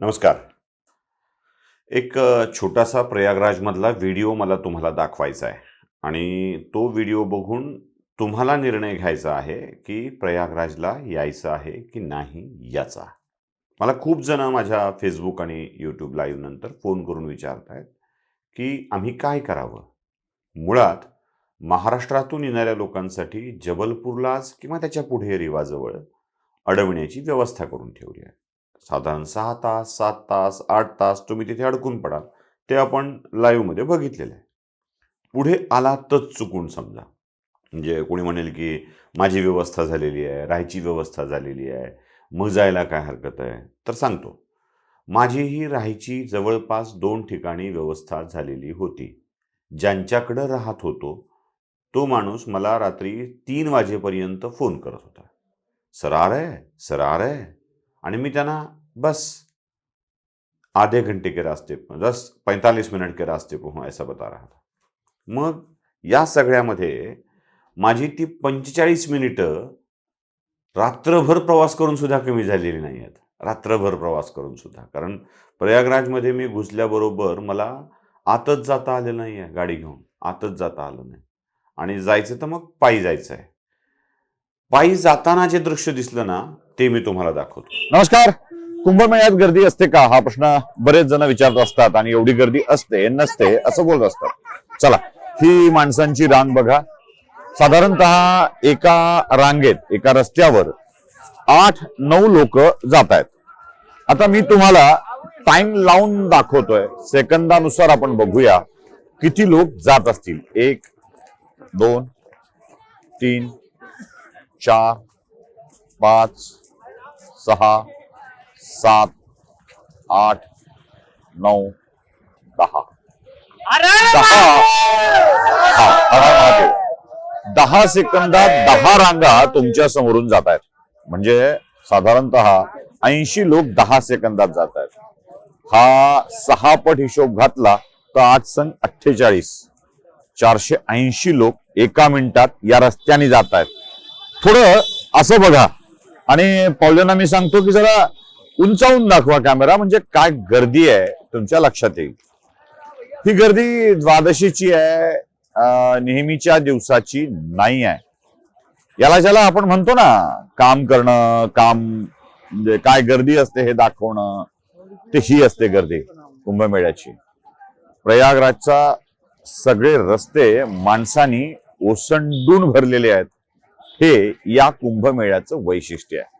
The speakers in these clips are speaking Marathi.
नमस्कार. एक छोटासा प्रयागराजमधला व्हिडिओ मला तुम्हाला दाखवायचा आहे आणि तो व्हिडिओ बघून तुम्हाला निर्णय घ्यायचा आहे की प्रयागराजला यायचं आहे की नाही याचा. मला खूप जण माझ्या फेसबुक आणि यूट्यूब लाईव्ह नंतर फोन करून विचारत आहेत की आम्ही काय करावं? मुळात महाराष्ट्रातून येणाऱ्या लोकांसाठी जबलपूरलाच किंवा त्याच्या पुढे रिवाजवळ अडवण्याची व्यवस्था करून ठेवली आहे. साधारण सहा तास सात तास आठ तास तुम्ही तिथे अडकून पडाल. ते आपण लाईव्हमध्ये बघितलेलं आहे. पुढे आलातच चुकून समजा. म्हणजे कोणी म्हणेल की माझी व्यवस्था झालेली आहे राहायची व्यवस्था झालेली आहे मग जायला काय हरकत आहे? तर सांगतो. माझी ही राहायची जवळपास दोन ठिकाणी व्यवस्था झालेली होती. ज्यांच्याकडं राहत होतो तो माणूस मला रात्री तीन वाजेपर्यंत फोन करत होता. सरार आहे सरार आहे. आणि मी त्यांना बस आधे घंटे के रास्ते बस पैंतालीस मिनट के रास्ते पर हूँ ऐसा बता रहा था। मग या सगळ्यामध्ये माझी ती पंचेचाळीस मिनिटं रात्रभर प्रवास करून सुद्धा कमी झालेली नाही आहेत. रात्रभर प्रवास करून सुद्धा. कारण प्रयागराजमध्ये मी घुसल्याबरोबर मला आतच जाता आलं नाही आहे गाडी घेऊन. आतच जाता आलं नाही. आणि जायचं तर मग पायी जायचं आहे पायी जाताना जे दृश्य दिसलं ना ते मी तुम्हाला दाखवतो. नमस्कार. कुंभमेळ्यात गर्दी असते का? हा प्रश्न बरेच जण विचारत असतात आणि एवढी गर्दी असते नसते असं बोलत असतात. चला ही माणसांची रांग बघा. साधारणतः एका रांगेत एका रस्त्यावर आठ नऊ लोक जात आहेत. आता मी तुम्हाला टाइम लावून दाखवतोय. सेकंदानुसार आपण बघूया किती लोक जात असतील. एक दोन तीन चार पाच सहा सात आठ नऊ दहा. दहा. हा. दहा सेकंदात दहा रांगा तुमच्या समोरून जात आहेत. म्हणजे साधारणतः ऐंशी लोक दहा सेकंदात जात आहेत. हा सहा पट हिशोब घातला तर आठ संघ अठ्ठेचाळीस. चारशे ऐंशी लोक एका मिनिटात या रस्त्याने जात आहेत. थोडं असं बघा. आणि पावलेना मी सांगतो की जरा उंचावून दाखवा कॅमेरा म्हणजे काय गर्दी आहे तुमच्या लक्षात येईल. ही गर्दी द्वादशीची आहे नेहमीच्या दिवसाची नाही आहे. याला ज्याला आपण म्हणतो ना काम करणं काम म्हणजे काय गर्दी असते हे दाखवणं ते ही असते गर्दी कुंभमेळ्याची. प्रयागराजचा सगळे रस्ते माणसांनी ओसंडून भरलेले आहेत. हे या कुंभमेळ्याचं वैशिष्ट्य आहे.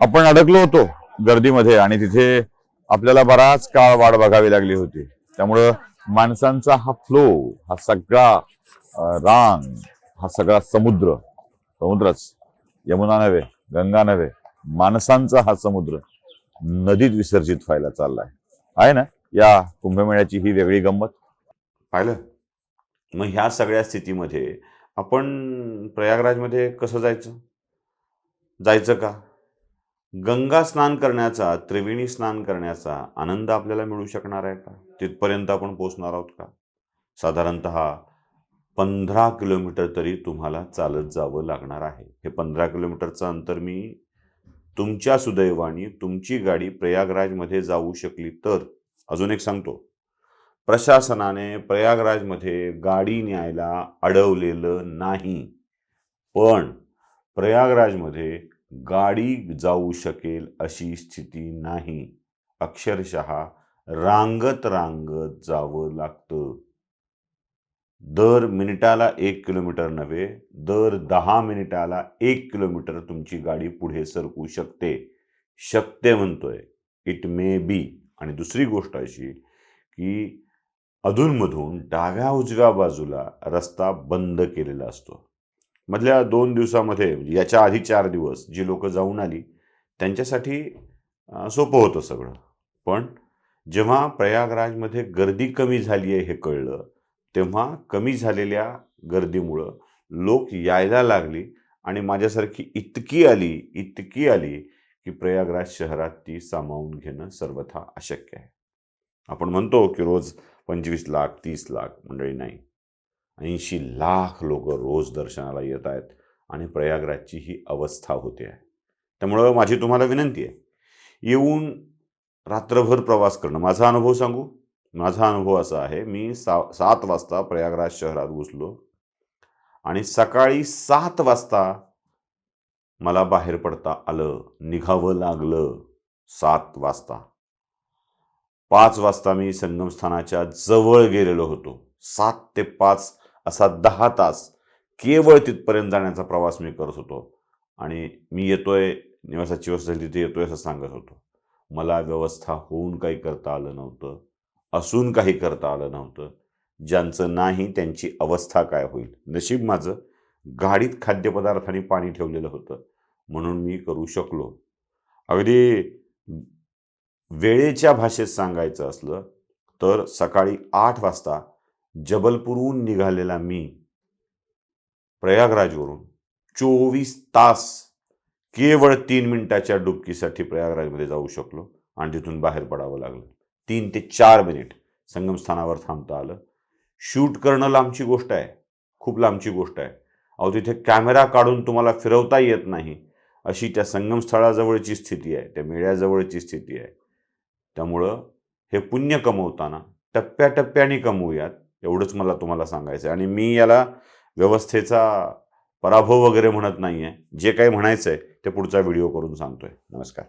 आपण अडकलो होतो गर्दीमध्ये आणि तिथे आपल्याला बराच काळ वाट बघावी लागली होती. त्यामुळं माणसांचा हा फ्लो हा सगळा रांग हा सगळा समुद्र समुद्रच यमुना नव्हे गंगा नव्हे माणसांचा हा समुद्र नदीत विसर्जित व्हायला चाललाय. आहे ना? या कुंभमेळ्याची ही वेगळी गंमत? पाहिलं? मग ह्या सगळ्या स्थितीमध्ये आपण प्रयागराजमध्ये कसं जायचं? जायचं का? गंगा स्नान करण्याचा त्रिवेणी स्नान करण्याचा आनंद आपल्याला मिळू शकणार आहे का? तिथपर्यंत आपण पोचणार आहोत का? साधारणत पंधरा किलोमीटर तरी तुम्हाला चालत जावं लागणार आहे. हे पंधरा किलोमीटरचं अंतर मी तुमच्या सुदैवाने तुमची गाडी प्रयागराजमध्ये जाऊ शकली तर. अजून एक सांगतो. प्रशासनाने प्रयागराजमध्ये गाडी न्यायला अडवलेलं नाही. पण प्रयागराजमध्ये गाडी जाऊ शकेल अशी स्थिती नाही. अक्षरशः रांगत रांगत जावं लागतं. दर मिनिटाला एक किलोमीटर नव्हे दर दहा मिनिटाला एक किलोमीटर तुमची गाडी पुढे सरकू शकते. शकते म्हणतोय. इट मे बी आणि दुसरी गोष्ट अशी की अधूनमधून डाव्या उजव्या बाजूला रस्ता बंद केलेला असतो. मधल्या दोन दिवसामध्ये म्हणजे याच्या आधी चार दिवस जी लोक जाऊन आली त्यांच्यासाठी सोपं होतं सगळं. पण जेव्हा प्रयागराजमध्ये गर्दी कमी झाली आहे हे कळलं तेव्हा कमी झालेल्या गर्दीमुळं लोक यायला लागली आणि माझ्यासारखी इतकी आली इतकी आली की प्रयागराज शहरात ती सामावून घेणं सर्वथा अशक्य आहे. आपण म्हणतो की रोज पंचवीस लाख तीस लाख मंडळी नाही. ऐंशी लाख लोक रोज दर्शनाला येत आहेत आणि प्रयागराजची ही अवस्था होते आहे. त्यामुळं माझी तुम्हाला विनंती आहे येऊन रात्रभर प्रवास करणं. माझा अनुभव सांगू? माझा अनुभव असा आहे मी सा सात वाजता प्रयागराज शहरात घुसलो आणि सकाळी सात वाजता मला बाहेर पडता आलं निघावं लागलं सात वाजता. पाच वाजता मी संगमस्थानाच्या जवळ गेलेलो होतो. सात ते पाच असा दहा तास केवळ तिथपर्यंत जाण्याचा प्रवास मी करत होतो. आणि मी येतोय निवासाची व्यवस्था झाली तिथे येतोय असं सांगत होतो. मला व्यवस्था होऊन काही करता आलं नव्हतं. असून काही करता आलं नव्हतं. ज्यांचं नाही त्यांची अवस्था काय होईल? नशीब माझं गाडीत खाद्यपदार्थ आणि पाणी ठेवलेलं होतं. म्हणून मी करू शकलो. अगदी वेळेच्या भाषेत सांगायचं असलं तर सकाळी आठ वाजता जबलपूरहून निघालेला मी प्रयागराजवरून चोवीस तास केवळ तीन मिनिटाच्या डुबकीसाठी प्रयागराजमध्ये जाऊ शकलो आणि तिथून बाहेर पडावं लागलं. तीन ते चार मिनिट संगमस्थानावर थांबता आलं. शूट करणं लांबची गोष्ट आहे. खूप लांबची गोष्ट आहे. अहो तिथे कॅमेरा काढून तुम्हाला फिरवता येत नाही अशी त्या संगमस्थळाजवळची स्थिती आहे. त्या मेळ्याजवळची स्थिती आहे. त्यामुळं हे पुण्य कमवताना टप्प्याटप्प्याने कमवूयात एवढंच मला तुम्हाला सांगायचं आहे आणि मी याला व्यवस्थेचा पराभव वगैरे म्हणत नाही आहे जे काही म्हणायचं आहे ते पुढचा व्हिडिओ करून सांगतोय. नमस्कार.